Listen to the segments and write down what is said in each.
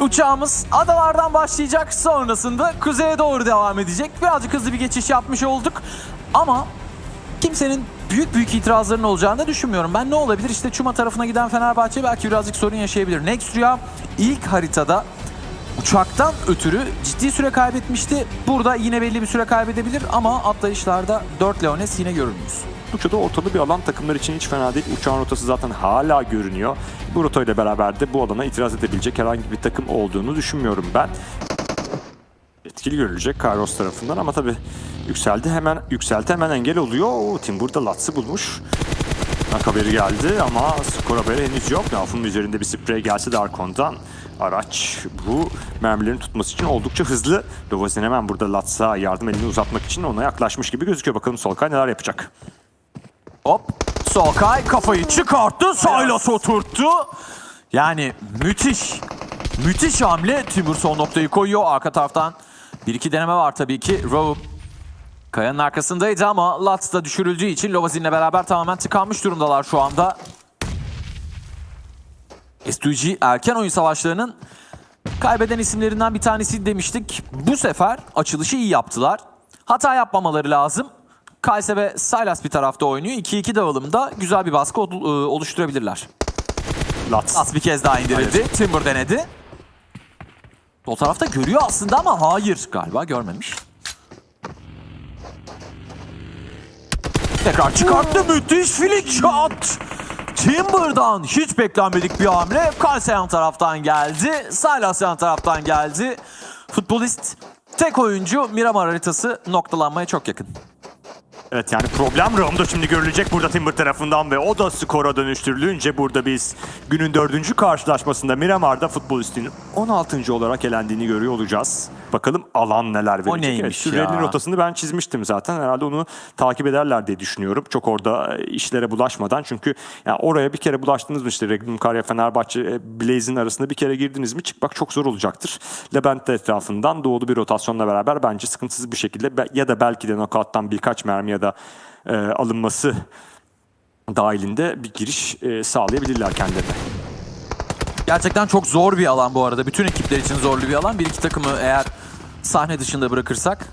Uçağımız adalardan başlayacak. Sonrasında kuzeye doğru devam edecek. Birazcık hızlı bir geçiş yapmış olduk. Ama kimsenin büyük büyük itirazların olacağını da düşünmüyorum. Ben ne olabilir? İşte Çuma tarafına giden Fenerbahçe belki birazcık sorun yaşayabilir. Next Rüya ilk haritada uçaktan ötürü ciddi süre kaybetmişti. Burada yine belli bir süre kaybedebilir ama atlayışlarda 4 Leones yine görünmüyoruz. Oldukça da ortalı bir alan takımlar için hiç fena değil. Uçağın rotası zaten hala görünüyor. Bu rotayla beraber de bu alana itiraz edebilecek herhangi bir takım olduğunu düşünmüyorum ben. Etkili görülecek Kairos tarafından ama tabii yükseldi hemen yükselti hemen engel oluyor. Oo, Tim burada Lats'ı bulmuş. Nak haberi geldi ama skor haberi henüz yok. Lafın üzerinde bir sprey gelse de Arkon'dan araç bu mermilerin tutması için oldukça hızlı. Lovazin hemen burada Lats'a yardım elini uzatmak için ona yaklaşmış gibi gözüküyor. Bakalım Solkay neler yapacak. Hop. Solkay kafayı çıkarttı. Silas oturttu. Yani müthiş. Müthiş hamle. Timur son noktayı koyuyor. Arka taraftan bir iki deneme var tabii ki. Rove kayanın arkasındaydı ama Lats da düşürüldüğü için Lovazin'le beraber tamamen tıkanmış durumdalar şu anda. S2G erken oyun savaşlarının kaybeden isimlerinden bir tanesi demiştik. Bu sefer açılışı iyi yaptılar. Hata yapmamaları lazım. Kayse ve Silas bir tarafta oynuyor. 2-2 dağılımda güzel bir baskı e, oluşturabilirler. Lats. As bir kez daha indirildi. Timber denedi. Sol tarafta görüyor aslında ama hayır galiba görmemiş. Tekrar çıkarttı müthiş flick shot. Timber'dan hiç beklenmedik bir hamle. Kalse yan taraftan geldi. Silas yan taraftan geldi. Futbolist tek oyuncu Miramar haritası noktalanmaya çok yakın. Evet yani problem Rom'da şimdi görülecek burada Timber tarafından ve o da skora dönüştürülünce burada biz günün dördüncü karşılaşmasında Miramar'da futbolistin 16. olarak elendiğini görüyor olacağız. Bakalım alan neler verecek. neymiş evet, ya? rotasını ben çizmiştim zaten. Herhalde onu takip ederler diye düşünüyorum. Çok orada e, işlere bulaşmadan. Çünkü yani oraya bir kere bulaştınız mı işte Regnum Karya Fenerbahçe e, Blaze'in arasında bir kere girdiniz mi çıkmak çok zor olacaktır. Levent de etrafından doğulu bir rotasyonla beraber bence sıkıntısız bir şekilde ya da belki de knockout'tan birkaç mermi ya da e, alınması dahilinde bir giriş e, sağlayabilirler kendilerine. Gerçekten çok zor bir alan bu arada. Bütün ekipler için zorlu bir alan. Bir iki takımı eğer sahne dışında bırakırsak.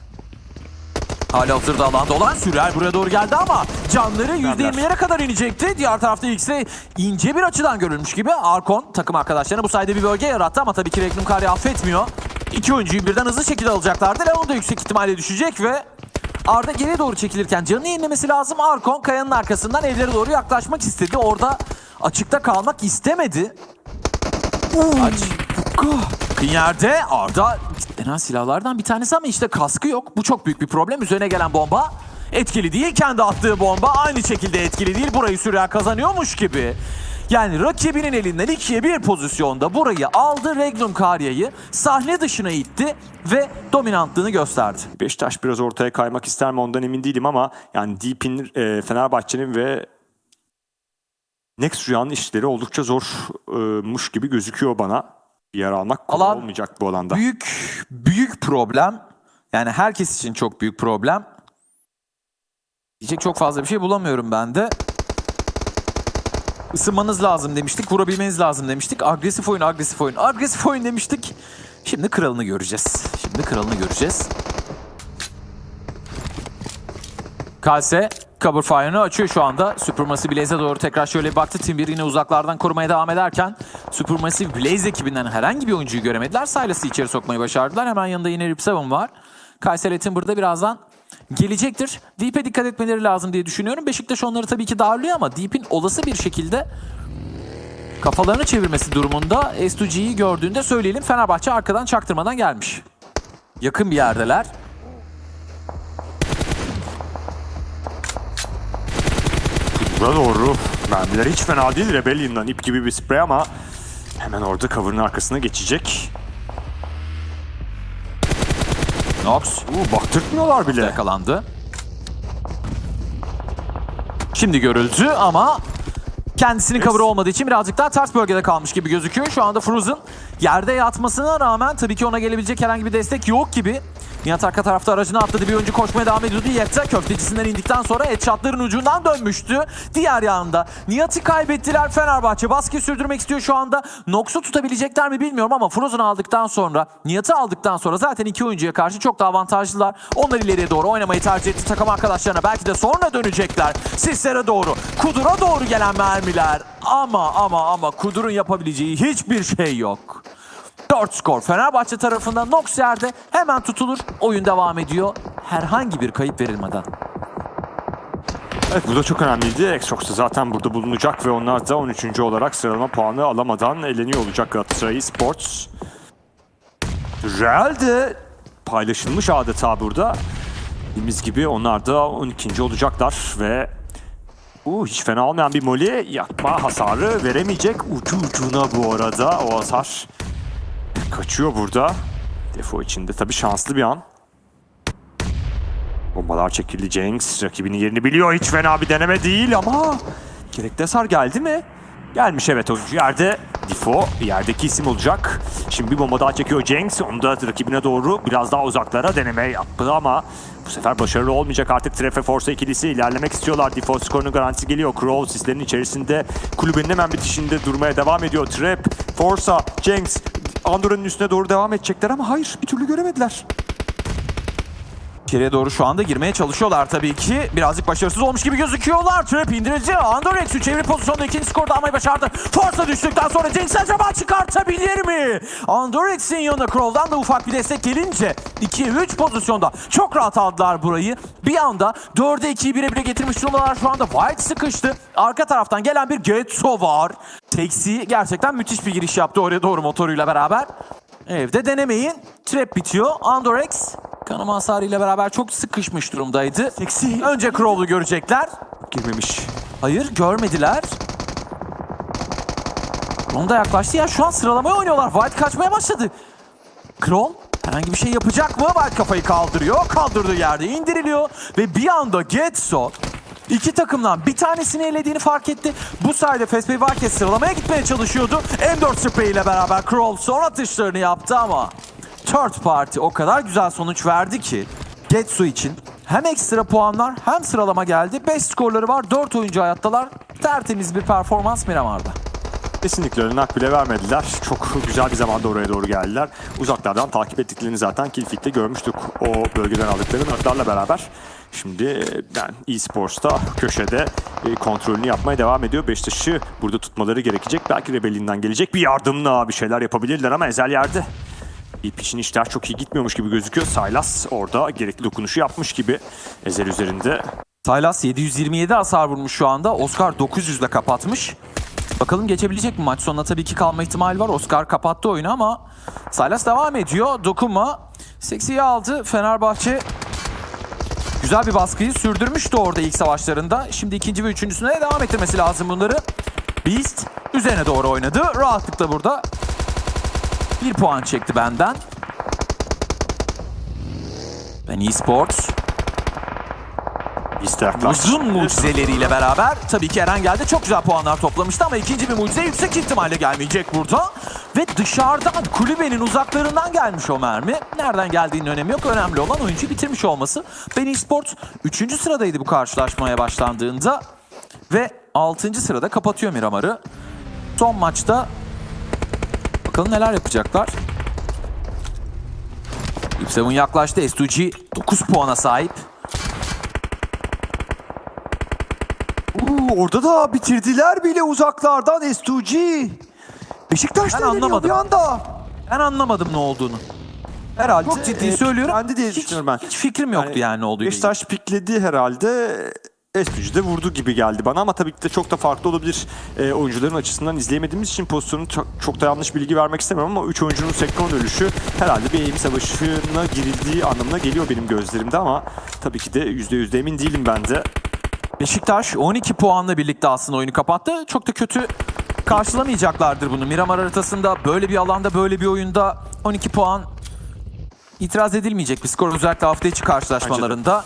Hala hazırda alanda olan Sürel buraya doğru geldi ama canları %20'lere kadar inecekti. Diğer tarafta X'e ince bir açıdan görülmüş gibi Arkon takım arkadaşlarına bu sayede bir bölge yarattı ama tabii ki Regnum Kari affetmiyor. İki oyuncuyu birden hızlı şekilde alacaklardı. Leon da yüksek ihtimalle düşecek ve Arda geriye doğru çekilirken canını yenilemesi lazım. Arkon kayanın arkasından evlere doğru yaklaşmak istedi. Orada açıkta kalmak istemedi. Aç. Yakın yerde Arda denen silahlardan bir tanesi ama işte kaskı yok. Bu çok büyük bir problem. Üzerine gelen bomba etkili değil. Kendi attığı bomba aynı şekilde etkili değil. Burayı Süreyya kazanıyormuş gibi. Yani rakibinin elinden ikiye bir pozisyonda burayı aldı. Regnum Karya'yı sahne dışına itti ve dominantlığını gösterdi. Beşiktaş biraz ortaya kaymak ister mi ondan emin değilim ama yani Deep'in, e, Fenerbahçe'nin ve Next Rüya'nın işleri oldukça zormuş gibi gözüküyor bana. Yer almak kolay Alan olmayacak bu alanda. Büyük büyük problem. Yani herkes için çok büyük problem. Diyecek çok fazla bir şey bulamıyorum ben de. Isınmanız lazım demiştik, vurabilmeniz lazım demiştik. Agresif oyun, agresif oyun, agresif oyun demiştik. Şimdi kralını göreceğiz. Şimdi kralını göreceğiz. Kalse cover fire'ını açıyor şu anda. Supermassive Blaze'e doğru tekrar şöyle bir baktı. Tim bir yine uzaklardan korumaya devam ederken Supermassive Blaze ekibinden herhangi bir oyuncuyu göremediler. Silas'ı içeri sokmayı başardılar. Hemen yanında yine Rip Seven var. Kayseri Timber'da birazdan gelecektir. Deep'e dikkat etmeleri lazım diye düşünüyorum. Beşiktaş onları tabii ki darlıyor ama Deep'in olası bir şekilde kafalarını çevirmesi durumunda S2G'yi gördüğünde söyleyelim. Fenerbahçe arkadan çaktırmadan gelmiş. Yakın bir yerdeler. Buna doğru mermiler hiç fena değil. Rebellion'dan ip gibi bir sprey ama hemen orada cover'ın arkasına geçecek. Nox Uuu baktırtmıyorlar bile. yakalandı. Şimdi görüldü ama kendisinin cover olmadığı için birazcık daha ters bölgede kalmış gibi gözüküyor. Şu anda Frozen yerde yatmasına rağmen tabii ki ona gelebilecek herhangi bir destek yok gibi. Nihat arka tarafta aracına atladı. Bir oyuncu koşmaya devam ediyordu. Yekta köftecisinden indikten sonra headshotların ucundan dönmüştü. Diğer yanda Nihat'ı kaybettiler. Fenerbahçe baskı sürdürmek istiyor şu anda. Nox'u tutabilecekler mi bilmiyorum ama Frozen aldıktan sonra, Nihat'ı aldıktan sonra zaten iki oyuncuya karşı çok da avantajlılar. Onlar ileriye doğru oynamayı tercih etti takım arkadaşlarına. Belki de sonra dönecekler. Sislere doğru, Kudur'a doğru gelen mermiler. Ama ama ama Kudur'un yapabileceği hiçbir şey yok. 4 skor Fenerbahçe tarafından Nox hemen tutulur. Oyun devam ediyor. Herhangi bir kayıp verilmeden. Evet bu da çok önemliydi. Exox da zaten burada bulunacak ve onlar da 13. olarak sıralama puanı alamadan eleniyor olacak Galatasaray Sports. Real de paylaşılmış adeta burada. Dediğimiz gibi onlar da 12. olacaklar ve bu hiç fena olmayan bir moli yapma hasarı veremeyecek. Ucu ucuna bu arada o hasar kaçıyor burada. Defo içinde tabii şanslı bir an. Bombalar çekildi Jenks. Rakibinin yerini biliyor. Hiç fena bir deneme değil ama gerekli hasar geldi mi? Gelmiş evet oyuncu yerde. Difo yerdeki isim olacak. Şimdi bir bomba daha çekiyor Jenks. Onu da rakibine doğru biraz daha uzaklara deneme yaptı ama bu sefer başarılı olmayacak artık Trefe Force ikilisi ilerlemek istiyorlar. Difo skorunun garantisi geliyor. Crow sislerin içerisinde kulübenin hemen bitişinde durmaya devam ediyor. Trap, Forza, Jenks Andorra'nın üstüne doğru devam edecekler ama hayır bir türlü göremediler. İçeriye doğru şu anda girmeye çalışıyorlar tabii ki. Birazcık başarısız olmuş gibi gözüküyorlar. Trap indirildi. Andorex 3 çeviri pozisyonda ikinci skorda almayı başardı. Forza düştükten sonra Jinx acaba çıkartabilir mi? Andorex'in yanına Crow'dan da ufak bir destek gelince 2'ye 3 pozisyonda çok rahat aldılar burayı. Bir anda 4'e 2'yi bire bire getirmiş durumdalar şu anda. White sıkıştı. Arka taraftan gelen bir Getso var. Texi gerçekten müthiş bir giriş yaptı oraya doğru motoruyla beraber. Evde denemeyin. Trap bitiyor. Andorex kanama hasarıyla beraber çok sıkışmış durumdaydı. Seksi. Önce Crow'lu görecekler. Girmemiş. Hayır görmediler. Ronda yaklaştı ya şu an sıralamaya oynuyorlar. White kaçmaya başladı. Kroll herhangi bir şey yapacak mı? White kafayı kaldırıyor. Kaldırdığı yerde indiriliyor. Ve bir anda Getso iki takımdan bir tanesini elediğini fark etti. Bu sayede Fesbey Varkes sıralamaya gitmeye çalışıyordu. M4 sprey ile beraber Kroll son atışlarını yaptı ama third party o kadar güzel sonuç verdi ki Getso için hem ekstra puanlar hem sıralama geldi. 5 skorları var. 4 oyuncu hayattalar. Tertemiz bir performans Miramar'da. Kesinlikle öyle nak bile vermediler. Çok güzel bir zamanda oraya doğru geldiler. Uzaklardan takip ettiklerini zaten Killfit'te görmüştük. O bölgeden aldıkları naklarla beraber. Şimdi e, ben eSports'ta köşede e, kontrolünü yapmaya devam ediyor. Beşiktaş'ı burada tutmaları gerekecek. Belki Rebelli'nden gelecek bir yardımla bir şeyler yapabilirler ama Ezel yerde. İp için işler çok iyi gitmiyormuş gibi gözüküyor. Saylas orada gerekli dokunuşu yapmış gibi Ezel üzerinde. Silas 727 hasar vurmuş şu anda. Oscar 900 ile kapatmış. Bakalım geçebilecek mi maç sonuna tabii ki kalma ihtimali var. Oscar kapattı oyunu ama Silas devam ediyor. Dokunma. Seksiyi aldı. Fenerbahçe güzel bir baskıyı sürdürmüştü orada ilk savaşlarında. Şimdi ikinci ve üçüncüsüne de devam ettirmesi lazım bunları. Beast üzerine doğru oynadı. Rahatlıkla burada bir puan çekti benden. Ben eSports. Uzun mucizeleriyle beraber tabii ki Eren geldi. Çok güzel puanlar toplamıştı ama ikinci bir mucize yüksek ihtimalle gelmeyecek burada. Ve dışarıdan kulübenin uzaklarından gelmiş o mermi. Nereden geldiğinin önemi yok. Önemli olan oyuncu bitirmiş olması. Ben eSports 3. sıradaydı bu karşılaşmaya başlandığında. Ve 6. sırada kapatıyor Miramar'ı. Son maçta bakalım neler yapacaklar. Ipsev'in yaklaştı. S2G 9 puana sahip. Oo, orada da bitirdiler bile uzaklardan S2G. Beşiktaş Ben anlamadım. bir anda. Ben anlamadım ne olduğunu. Herhalde Çok ciddi e, söylüyorum. Ben de diye hiç, düşünüyorum ben. hiç fikrim yoktu yani, ne olduğu. Beşiktaş pikledi herhalde. Estuji de vurdu gibi geldi bana ama tabii ki de çok da farklı olabilir. E, oyuncuların açısından izleyemediğimiz için pozisyonu çok, çok da yanlış bilgi vermek istemiyorum ama 3 oyuncunun senkron ölüşü herhalde bir eğim savaşına girildiği anlamına geliyor benim gözlerimde ama tabii ki de %100 emin değilim ben de. Beşiktaş 12 puanla birlikte aslında oyunu kapattı. Çok da kötü karşılamayacaklardır bunu. Miramar haritasında böyle bir alanda böyle bir oyunda 12 puan itiraz edilmeyecek bir skor. Özellikle hafta içi karşılaşmalarında.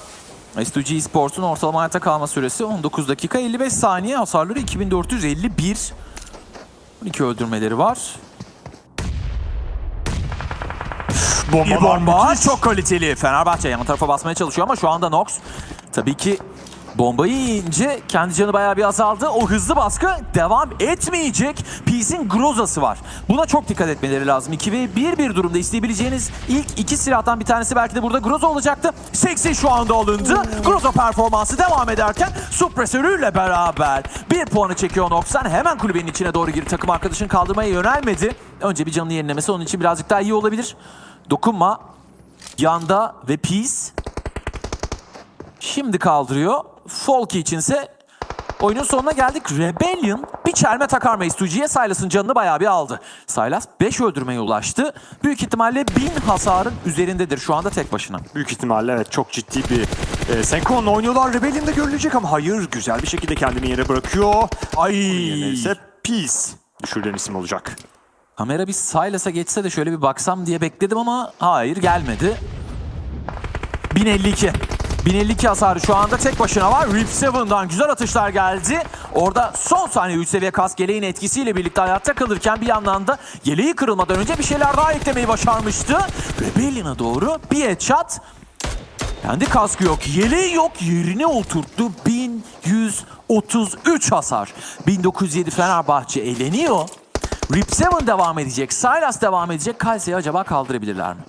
S2G Esports'un ortalama hayatta kalma süresi 19 dakika 55 saniye. Hasarları 2451. 12 öldürmeleri var. Üf, Bombalar Bir bomba müthiş. çok kaliteli. Fenerbahçe yan tarafa basmaya çalışıyor ama şu anda Nox tabii ki bombayı yiyince kendi canı bayağı bir azaldı. O hızlı baskı devam etmeyecek. Peace'in Groza'sı var. Buna çok dikkat etmeleri lazım. 2 ve 1 bir durumda isteyebileceğiniz ilk iki silahtan bir tanesi belki de burada Groza olacaktı. Seksi şu anda alındı. Groza performansı devam ederken suppresörüyle beraber bir puanı çekiyor Nox'tan. Hemen kulübenin içine doğru girip takım arkadaşını kaldırmaya yönelmedi. Önce bir canını yenilemesi onun için birazcık daha iyi olabilir. Dokunma. Yanda ve Peace. Şimdi kaldırıyor. Folky içinse oyunun sonuna geldik. Rebellion bir çelme takar mı Estuji'ye? Silas'ın canını bayağı bir aldı. Silas 5 öldürmeye ulaştı. Büyük ihtimalle 1000 hasarın üzerindedir şu anda tek başına. Büyük ihtimalle evet çok ciddi bir e, senkronla oynuyorlar. Rebellion'da görülecek ama hayır güzel bir şekilde kendini yere bırakıyor. Ay. İse Peace düşürülen isim olacak. Kamera bir Silas'a geçse de şöyle bir baksam diye bekledim ama hayır gelmedi. 1052. 1052 hasarı şu anda tek başına var. Rip 7'dan güzel atışlar geldi. Orada son saniye 3 seviye kask yeleğin etkisiyle birlikte hayatta kalırken bir yandan da yeleği kırılmadan önce bir şeyler daha eklemeyi başarmıştı. Rebellion'a doğru bir headshot. Kendi kaskı yok, yeleği yok, yerine oturttu. 1133 hasar. 1907 Fenerbahçe eğleniyor. Rip 7 devam edecek, Silas devam edecek. Kalse'yi acaba kaldırabilirler mi?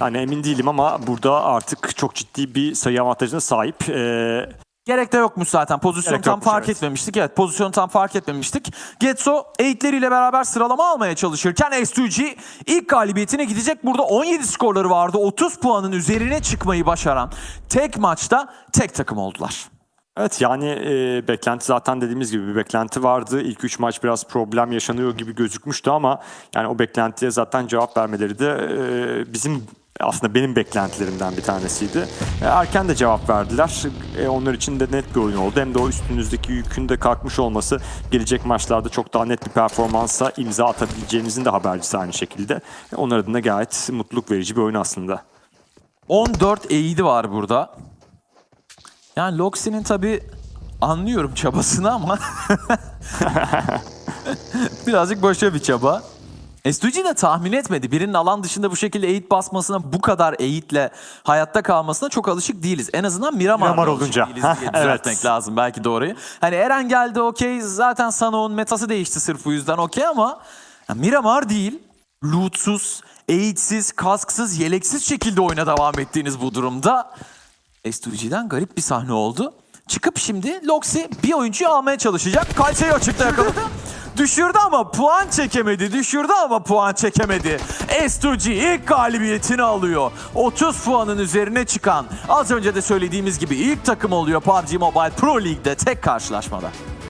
Yani emin değilim ama burada artık çok ciddi bir sayı avantajına sahip. Ee, Gerek de yokmuş zaten. Pozisyonu Gerek tam yokmuş, fark evet. etmemiştik. Evet pozisyonu tam fark etmemiştik. Getso eğitleriyle beraber sıralama almaya çalışırken S2G ilk galibiyetine gidecek. Burada 17 skorları vardı. 30 puanın üzerine çıkmayı başaran tek maçta tek takım oldular. evet yani e, beklenti zaten dediğimiz gibi bir beklenti vardı. İlk 3 maç biraz problem yaşanıyor gibi gözükmüştü ama yani o beklentiye zaten cevap vermeleri de e, bizim aslında benim beklentilerimden bir tanesiydi. E, erken de cevap verdiler. E, onlar için de net bir oyun oldu. Hem de o üstünüzdeki yükün de kalkmış olması gelecek maçlarda çok daha net bir performansa imza atabileceğinizin de habercisi aynı şekilde. E, onlar adına gayet mutluluk verici bir oyun aslında. 14 eğidi var burada. Yani Loxi'nin tabi anlıyorum çabasını ama birazcık boşa bir çaba. S2G de tahmin etmedi. Birinin alan dışında bu şekilde eğit basmasına, bu kadar eğitle hayatta kalmasına çok alışık değiliz. En azından Miramar alışık olunca. değiliz diye Evet. lazım belki orayı. Hani Eren geldi okey zaten Sano'nun metası değişti sırf bu yüzden okey ama ya Miramar değil. Lootsuz, eğitsiz, kasksız, yeleksiz şekilde oyuna devam ettiğiniz bu durumda S2G'den garip bir sahne oldu. Çıkıp şimdi Loxi bir oyuncuyu almaya çalışacak. Kalseyi açıkta yakaladı. Düşürdü ama puan çekemedi. Düşürdü ama puan çekemedi. S2G ilk galibiyetini alıyor. 30 puanın üzerine çıkan az önce de söylediğimiz gibi ilk takım oluyor PUBG Mobile Pro League'de tek karşılaşmada.